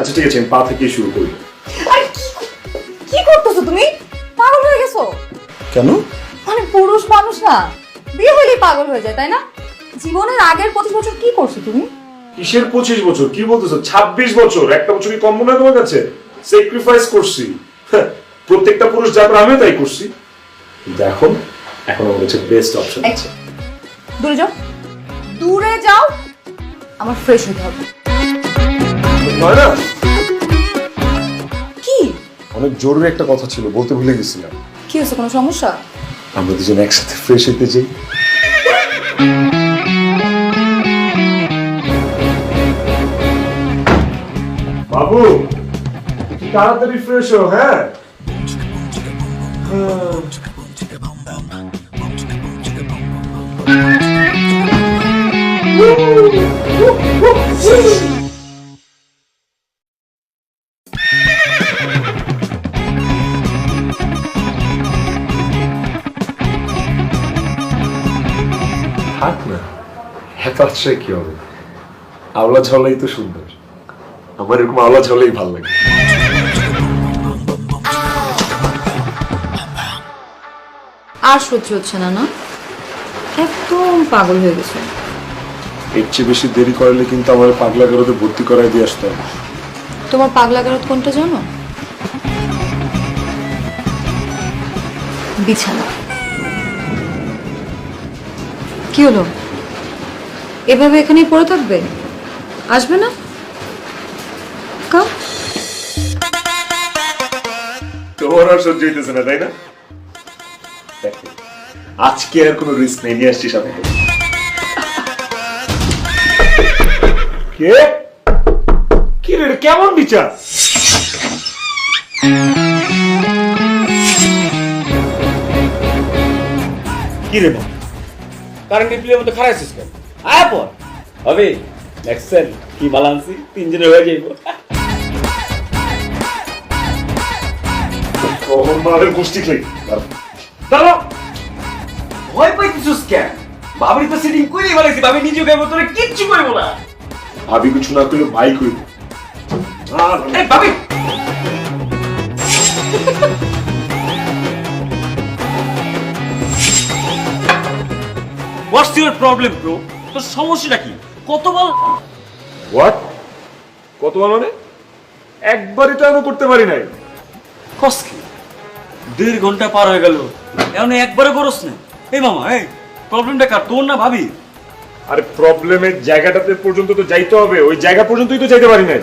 আচ্ছা ঠিক আছে আমি পা থেকে শুরু করি। আরে কি কি করতেছো তুমি? পাগল হয়ে গেছো? কেন? মানে পুরুষ মানুষ না বিয়ে হলেই পাগল হয়ে যায় তাই না? জীবনের আগের পঁচিশ বছর কি করছ তুমি? কিসের পঁচিশ বছর? কি বলতেছো? ছাব্বিশ বছর একটা বছর কি কম মনে হয় তোমার কাছে? স্যাক্রিফাইস করছি। হ্যাঁ, প্রত্যেকটা পুরুষ যা করে আমিও তাই করছি। কিন্তু এখন এখন আমার কাছে বেস্ট অপশন আছে। দূরে যাও। দূরে যাও আমার ফ্রেশ হতে হবে। নয় না কি? অনেক জরুরি একটা কথা ছিল বলতে ভুলে গেছিলাম। কি হয়েছে কোনো সমস্যা? আমরা দুজন একসাথে ফ্রেশ হতে চাই বাবু তাড়াতাড়ি ফ্রেশ হো হ্যাঁ? থাক আশ্রয় কি হবে? আওলা ঝাওলাই তো সুন্দর। আমার এরকম আওলা ঝলেই ভালো লাগে। আর সহ্য হচ্ছে না না? একদম পাগল হয়ে গেছে। এর চেয়ে বেশি দেরি করলে কিন্তু আমার পাগলা গারোতে ভর্তি করায় দিয়ে আসতে হবে। তোমার পাগলা গারদ কোনটা জানো? বিছানা। কি হলো? এভাবে এখানেই পড়ে থাকবে? আসবে না? কা তোমার আর সহ্য হইতেছে না তাই না? আজকে আর কোনো রিস্ক নেই নিয়ে আসছি সাথে কে? কি রে কেমন বিচার? কি রে কারেন্ট প্লের মধ্যে খারাপ আছিস কেন? আয় পর হবে দেখছেন কি বালান্সি? তিনজনে হয়ে যাইব। কখন গোষ্ঠী খেয়ে। দাঁড়াও। ভয় পাইতেছিস কেন? ভাবির তো সেটিং করেই বলেছি ভাবি নিজে গাইব তোরা কিচ্ছু করব না। ভাবি কিছু না করলে ভাই কইব। এই ভাবি! তোর সমস্যাটা কি? কত বল হোয়াট কতবার মানে? একবারই তো আমি করতে পারি নাই। কস কি? দেড় ঘণ্টা পার হয়ে গেল। এমন একবারে করস না। এই মামা এই প্রবলেমটা কার? তোর না ভাবি আরে প্রবলেমের জায়গাটাতে পর্যন্ত তো যাইতে হবে। ওই জায়গা পর্যন্তই তো যাইতে পারি নাই।